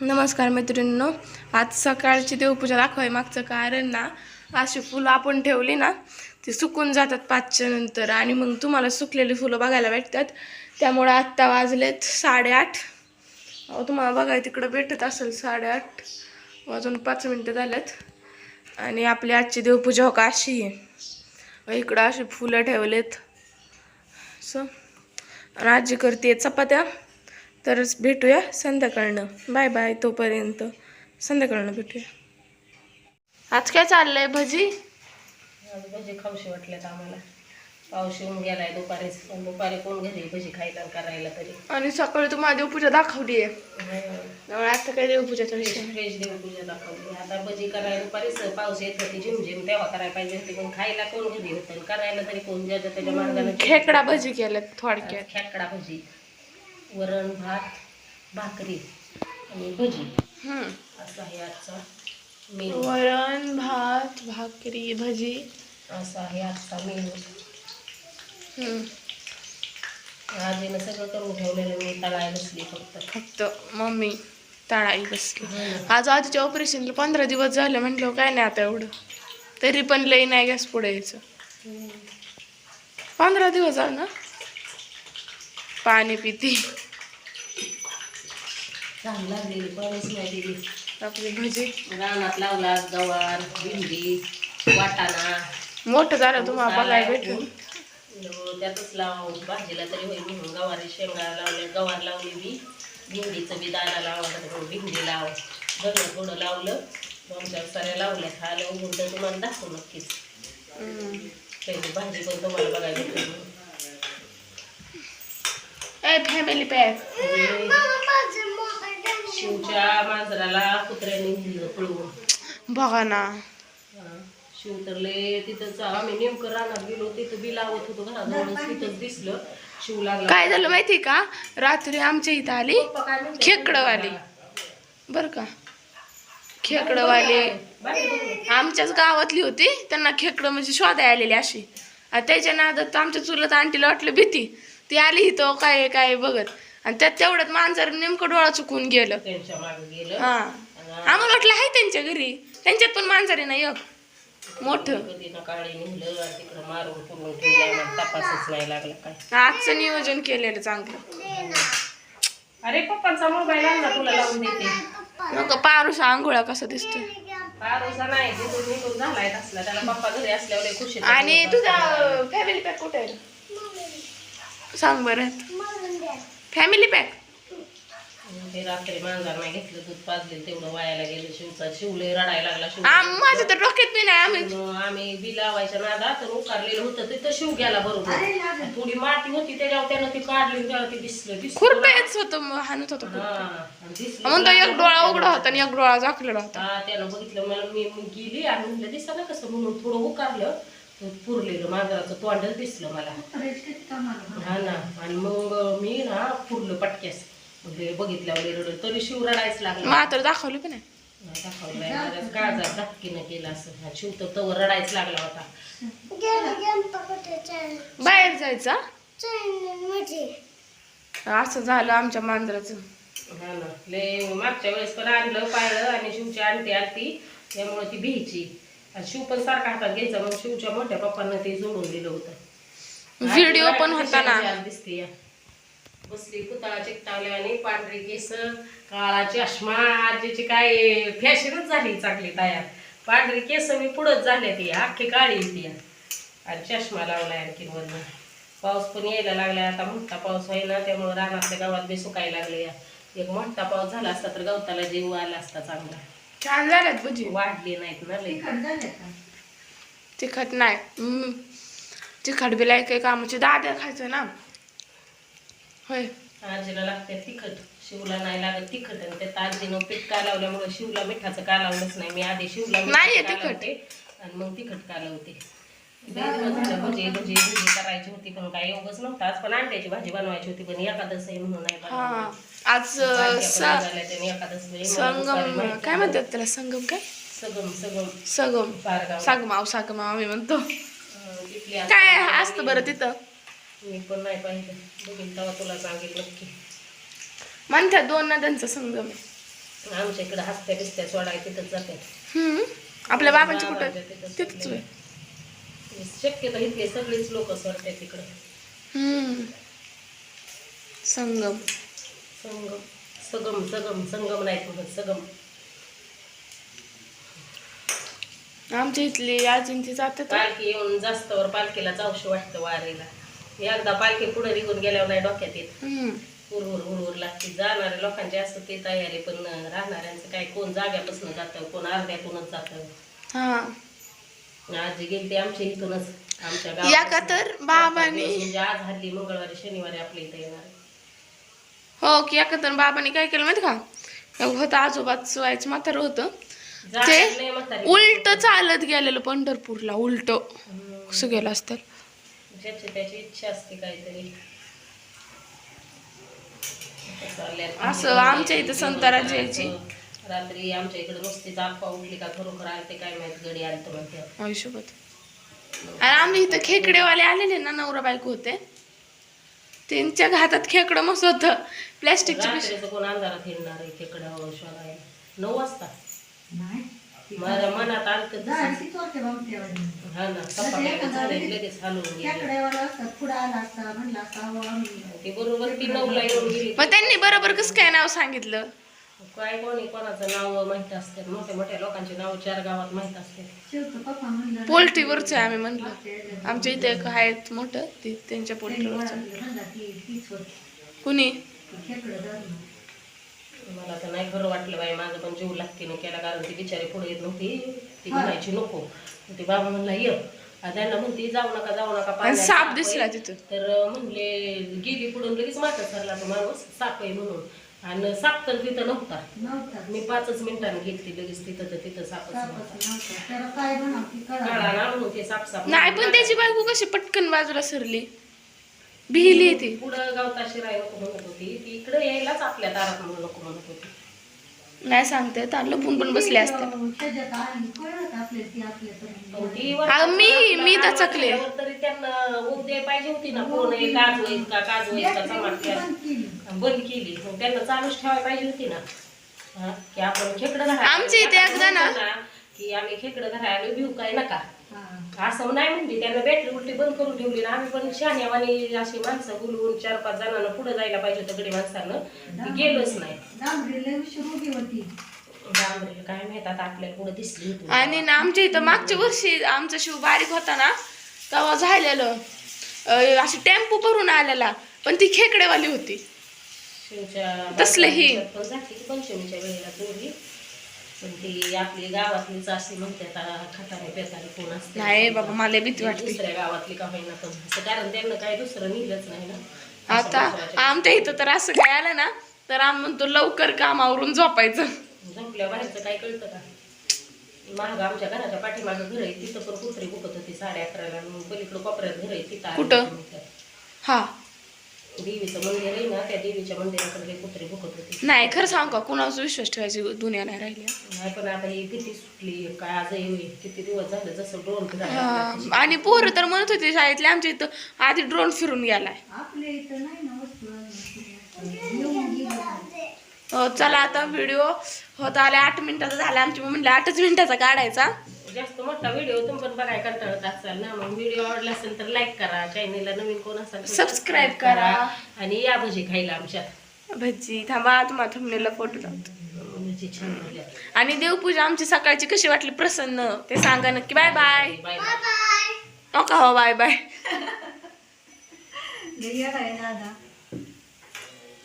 नमस्कार मैत्रिणींनो आज सकाळची देवपूजा दाखवाय मागचं कारण ना अशी फुलं आपण ठेवली ना ती सुकून जातात पाचच्या नंतर आणि मग तुम्हाला सुकलेली फुलं बघायला भेटतात. त्यामुळे आत्ता वाजलेत साडेआठ. अहो तुम्हाला बघाय तिकडं भेटत असेल साडेआठ. वाजून पाच मिनटं झाल्यात आणि आपली आजची देवपूजा हो का अशी? आहे इकडं अशी फुलं ठेवलेत. सो आणि आजी करते चपात्या. तरच भेटूया संध्याकाळनं. बाय बाय तोपर्यंत. संध्याकाळनं भेटूया. आज काय चाललंय भजी? आज भजी खाऊशी वाटल्यात आम्हाला. पाऊस येऊन गेलाय दुपारीच पण दुपारी कोण घरी भजी खायला करायला तरी. आणि सकाळी तुम्हाला देवपूजा दाखवली आहे त्यामुळे आता काय. फ्रेश देवपूजा दाखवली. आता भजी करायला दुपारीच पाऊस येत होती झिमझिम तेव्हा करायला पाहिजे होती पण खायला कोण घरी होतं करायला तरी कोण ज्याच्या त्याच्या मार्गाने खेकडा भजी केल्यात थोडक्यात. खेकडा भजी. वरण भात भाकरी आणि भजी. असा आहे आजचा मेनू. वरण भात भाकरी भजी. असा आहे आजचा मेनू. आजीनं सगळं करून ठेवलेलं मी तळाय बसली फक्त. फक्त मम्मी तळाई बसली. आज आजीच्या ऑपरेशनला पंधरा दिवस झाले म्हटलं काय नाही आता एवढं. तरी पण लई नाही गॅस पुढे यायचं. पंधरा दिवस झालं ना? पाणी पिती. लागलेली नाही दिली आपली भजी रानात लावला गवार भेंडी वाटाणा. मोठं झालं तुम्हाला बघायला भेटून त्यातच लाव भाजीला तरी होईल म्हणून गवारी शेंगा लावले गवार लावली मी. भेंडीचं बी दाणा लावला भेंडी लाव. गगन थोडं लावलं दोन चार साऱ्या लावल्या खायला उघडून तर तुम्हाला दाखवू नक्कीच. पहिली भाजी पण तुम्हाला बघायला भेटेल. ए फॅमिली पॅक शिवच्या मांजराला कुत्र्याने नेलं पळवून. बघा ना. शिव तिथंच आम्ही नेमकं रानात गेलो तिथं बी लावत होतो तिथंच दिसलं. शिव लागला. काय झालं माहिती का? रात्री आमच्या इथं आली? खेकडवाली. बर का? खेकडवाली. आमच्याच गावातली होती त्यांना खेकडं म्हणजे शोधाय आलेली अशी. त्याच्या नादात आमच्या चुलत आंटीला वाटलं भीती. ती आली इथं काय काय बघत. आणि त्यात तेवढ्यात मांजर नेमकं डोळा चुकून गेलं. त्यांच्या मागे गेलं. हा. आम्हाला वाटलं आहे त्यांच्या घरी. त्यांच्यात पण मांजर आहे ना एक. मोठं. कधी ना काळी निघलं आणि तिकडं मारून पुरून ठेवलं आम्हाला तपासच नाही लागला काय. आजचं नियोजन केलेलं चांगलं. अरे पप्पांचा मोबाईल आणला तुला लावून देते. मग पारुसा आंघोळा कसा दिसतोय? पारोसा नाही तिथून निघून झालाय असला त्याला पप्पा घरी असल्यावर लय खुशी आणि तुझा फॅमिली पॅक कुठे आहे? सांग बरं. फॅमिली पॅक ते रात्री मांजर नाही घेतलं दूध पाजलेलं तेवढं वायाला गेलं शिवचा शिवले रडायला लागला शिव माझ्या तर डोक्यात बी नाही आम्ही मग आम्ही बी लावायच्या नादा तर उकारलेलं होतं तिथं शिव गेला बरोबर. थोडी माती होती त्याच्यावर त्यानं ती काढली आणि त्याला ते दिसलं दिसलं. खुरपेच होतं मग हाणत होतं हा. आणि दिसलं. म्हणतो एक डोळा उघडा होता आणि एक डोळा झाकलेला होता. हा त्यानं बघितलं मला मी मी गेली आणि म्हणलं दिसा ना कसं म्हणून थोडं उकारलं. पुरलेलं मांजराचं तोंडच दिसलं मला. हा ना आणि मग मी ना पुरलं पटक्यास. म्हणजे बघितल्यावर लय रडलं. तरी शिव रडायच लागला. मग तर दाखवली पण नाही? काळजात धक्कीनं केलं असं. हा शिव तर तवर रडायच लागला होता. बाहेर जायचा असं झालं आमच्या मांजराचं. हा ना लय मागच्या वेळेस पण आणलं पाळलं आणि शिवची आणती आणती त्यामुळे ती भीची आणि शिव पण सारखा हातात घ्यायचा मग शिवच्या मोठ्या पप्पांना ते जोडून दिलं होतं. व्हिडिओ पण होता ना. दिसते या. बसली पुतळा चिकटावल्या आणि पांढरी केस काळा चष्मा आजीची काय फॅशनच झाली चांगली तयार. पांढरी केस मी पुढंच झाल्या ती अख्खी काळी ती आणि चष्मा लावलाय आणखी वरनं. पाऊस पण यायला लागलाय आता मोठा पाऊस आहे ना त्यामुळे रानातल्या गावात बी सुकायला लागले एक मोठा पाऊस झाला असता तर गवताला जीव आला असता चांगला. छान झाल्यात भजी. वाढली नाहीत ना लई. तिखट नाही. हम्म. तिखट बी लाय काही कामाची दाद्या खायचं ना. होय. आजीला लागते तिखट. शिवला नाही लागत तिखट आणि त्यात आजीनं पीठ का लावल्यामुळे शिवला मिठाचं का लावलंच नाही. मी आधी शिवला नाहीये मिठाचं तिखट. आणि मग तिखट का लावते. भजी भजी भजी करायची होती पण काय योगच नव्हता. आज पण अंड्याची भाजी बनवायची होती पण एकादस आहे म्हणून नाही बनवली. आज अं, भाज्या स- पण झाल्या त्याने एकादस आहे. मला दुपारी संगम काय. म्हणतात त्याला? संगम काय? सगम सगम. सगम. पारगाव सागमाव सागमाव आम्ही म्हणतो. अं, तिथली आज- काय असतं बरं तिथं? मी पण नाही पाहिलं. बघीन तेव्हा तुला सांगेल नक्की. म्हणतात दोन नद्यांचा संगम आहे. आमच्या इकडे हसत्या बिस्त्या सोडाय तिथंच जाते हम्म. आपल्या बाबांची कुठं? तिथंच होय. शक्यतो इथले सगळीच लोक सरते तिकडे. हम्म. संगम. संगम. सगम सगम संगम नाही म्हणत सगम. आमच्या इथली आजींची जातात पालखी येऊन जास्तवर पालखीला जाऊशी वाटतं वारीला. एकदा पालखी पुढे निघून गेल्यावर नाही डोक्यात येत. हम्म. हुरहुर हुरहुर लागते. जाणाऱ्या लोकांची असतं ते तयारी पण राहणाऱ्यांचं काय कोण जाग्यापासून जातं कोण अर्ध्यातूनच जातं. हा. आजी गेली ते आमच्या इथूनच आमच्या या का तर बाबांनी म्हणजे आज हल्ली मंगळवारी शनिवारी आपल्या इथं येणार आहे. हो की एका तर बाबांनी काय केलं माहिती का एक होतं आजोबाच व्हायचं म्हातारं होतं जाणार ते नाही म्हातारी. उलट चालत गेलेलं पंढरपूरला उलट. कसं गेलं असतं ज्याची त्याची इच्छा असते काहीतरी. असं आमच्या इथं संताराची यायची. रात्री आमच्या इकडे नुसतीच आप्पा उठली का खरोखर आलते काय माहीत गडी आलत म्हणते. आयुष्यभर. आणि आम्ही इथं खेकडेवाले आलेले ना नवरा बायको होते. त्यांच्या घातात खेकडं मस्त होतं प्लॅस्टिकची पिशवी. रात्रीचं कोण अंधारात हिंडणार आहे शोधायला नऊ वाजता. माझ्या मनात आलत हा ना सपाट्याला झाले लगेच हलवून गेले. ते बरोबर ती नऊला येऊन गेली. मग त्यांनी बरोबर कसं काय नाव सांगितलं? काय कोणी कोणाचं नाव माहीत असते? मोठ्या मोठ्या लोकांची नाव चार गावात माहीत असते. पोल्ट्रीवरच आहे आम्ही म्हणलं. आमच्या इथे एक आहेत मोठं ते त्यांच्या पोल्ट्रीवरच कुणी? मला तर नाही खरं वाटलं बाई माझं पण जीव लागते ना केला कारण ती बिचारी पुढे येत नव्हती. ती म्हणायची नको. ती बाबा म्हणला ये. त्यांना म्हणते जाऊ नका जाऊ नका साप. दिसला तिथं. तर म्हणले गेली पुढून लगेच मागं सरला तो माणूस साप आहे म्हणून. आणि साप तर तिथं नव्हता. मी पाचच मिनिटांनी घेतली लगेच तिथं तर तिथं सापच नव्हता. काढा ना म्हणून ते साप साप. नाही पण त्याची बायको कशी पटकन बाजूला सरली? भिली ती. पुढं गावता शिराय नको म्हणत होती. ती इकडे यायलाच आपल्या दारात म्हणून नको म्हणत होती. नाही सांगते तर लपून पण बसले असते पण ती हा, मी- मी दचकले. गावात तरी त्यांना उद्या पाहिजे होती ना. कोण आहे काजू आहेत का काजू आहेत का चमाट बंद केली. मग त्यांना चालूच ठेवायला पाहिजे होती ना. हा, की आपण खेकडं घरायला आमच्या इथे एकदा ना- की आम्ही खेकडं घरायला भिऊ काय नका. असं नाही म्हणते त्यांना बॅटरी उलटी बंद करून ठेवली. ना आम्ही पण शहाण्यावानी अशी माणसं बोलवून चार पाच जणांना पुढे जायला पाहिजे होतं गडी माणसानं. ती गेलोच नाही. काय माहीत आता आपल्याला पुढे दिसली होती. आणि ना आमच्या इथं मागच्या वर्षी आमचा शिव बारीक होता ना तेव्हा झालेलं अशी टेम्पो भरून आलेला. पण ती खेकडेवाली होती. शिवच्या तसलं ही. पण जाते की पंचमीच्या वेळेला पण ती आपली गावातलीच अशी म्हणते आता खटाने पेताने कोण असते? नाही बाबा मला भीती वाटते. दुसऱ्या गावातली का होईना पण. असं कारण त्यांना काही दुसरं निघलंच नाही ना. आता आमच्या इथं तर असं काय आलं ना तर आम्ही म्हणतो लवकर कामावरून झोपायचं. झोपल्या बाहेरचं काय कळतं का? महाग आमच्या घराच्या पाठीमागं घर आहे तिथं पण कुत्री बुकत होती साडे अकराला. पलीकडं कोपऱ्यात घर आहे तिथं कुठं? हा. देवीचं मंदिर आहे ना त्या देवीच्या मंदिराकडे कुत्री बुकत होती. नाही खरं सांग का कुणाचा विश्वास ठेवायची दुनिया नाही राहिली. नाही पण आता ही किती सुटली काय होईल किती दिवस झाले जसं ड्रोन हा, आणि पोरं तर म्हणत होते शाळेतले आमच्या इथं आधी ड्रोन फिरून गेलाय. हो चला आता व्हिडिओ होत आले आठ मिनिटाचा झाला आमची मग म्हणलं आठच मिनिटाचा काढायचा. जास्त मोठा व्हिडिओ तुम्ही पण बघाय कंटाळत असाल ना मग व्हिडिओ आवडला असेल तर लाईक करा. चॅनेलला नवीन कोण असाल Subscribe करा. आणि या भजी खायला आमच्यात भजी थांबा तुम्हाला थंबनेला फोटो टाकतो भजी छान झाल्या. आणि देवपूजा आमची सकाळची कशी वाटली? प्रसन्न. ते सांगा नक्की. बाय बाय बाय बाय नका हो बाय बाय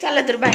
चला तर बाय